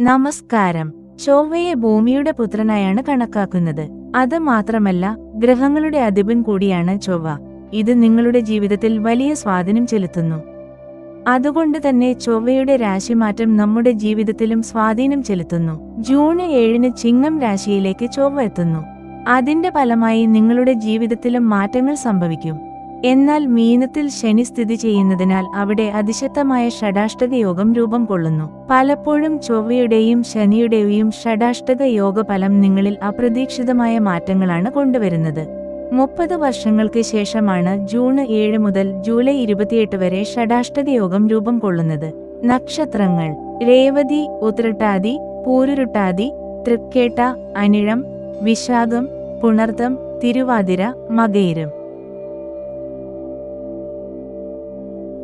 നമസ്കാരം. ചൊവ്വയെ ഭൂമിയുടെ പുത്രനായാണ് കണക്കാക്കുന്നത്. അത് മാത്രമല്ല ഗ്രഹങ്ങളുടെ അധിപൻ കൂടിയാണ് ചൊവ്വ. ഇത് നിങ്ങളുടെ ജീവിതത്തിൽ വലിയ സ്വാധീനം ചെലുത്തുന്നു. അതുകൊണ്ട് തന്നെ ചൊവ്വയുടെ രാശിമാറ്റം നമ്മുടെ ജീവിതത്തിലും സ്വാധീനം ചെലുത്തുന്നു. ജൂൺ ഏഴിന് ചിങ്ങം രാശിയിലേക്ക് ചൊവ്വ എത്തുന്നു. അതിന്റെ ഫലമായി നിങ്ങളുടെ ജീവിതത്തിലും മാറ്റങ്ങൾ സംഭവിക്കും. എന്നാൽ മീനത്തിൽ ശനി സ്ഥിതി ചെയ്യുന്നതിനാൽ അവിടെ അതിശക്തമായ ഷഡാഷ്ടക യോഗം രൂപം കൊള്ളുന്നു. പലപ്പോഴും ചൊവ്വയുടെയും ശനിയുടെയും ഷഡാഷ്ടക യോഗ ഫലം നിങ്ങളിൽ അപ്രതീക്ഷിതമായ മാറ്റങ്ങളാണ് കൊണ്ടുവരുന്നത്. മുപ്പത് വർഷങ്ങൾക്ക് ശേഷമാണ് ജൂൺ ഏഴ് മുതൽ ജൂലൈ ഇരുപത്തിയെട്ട് വരെ ഷഡാഷ്ടക യോഗം രൂപം കൊള്ളുന്നത്. നക്ഷത്രങ്ങൾ രേവതി ഉത്രട്ടാതി പൂരുരുട്ടാതി തൃക്കേട്ട അനിഴം വിശാഖം പുണർത്തം തിരുവാതിര മകയിരം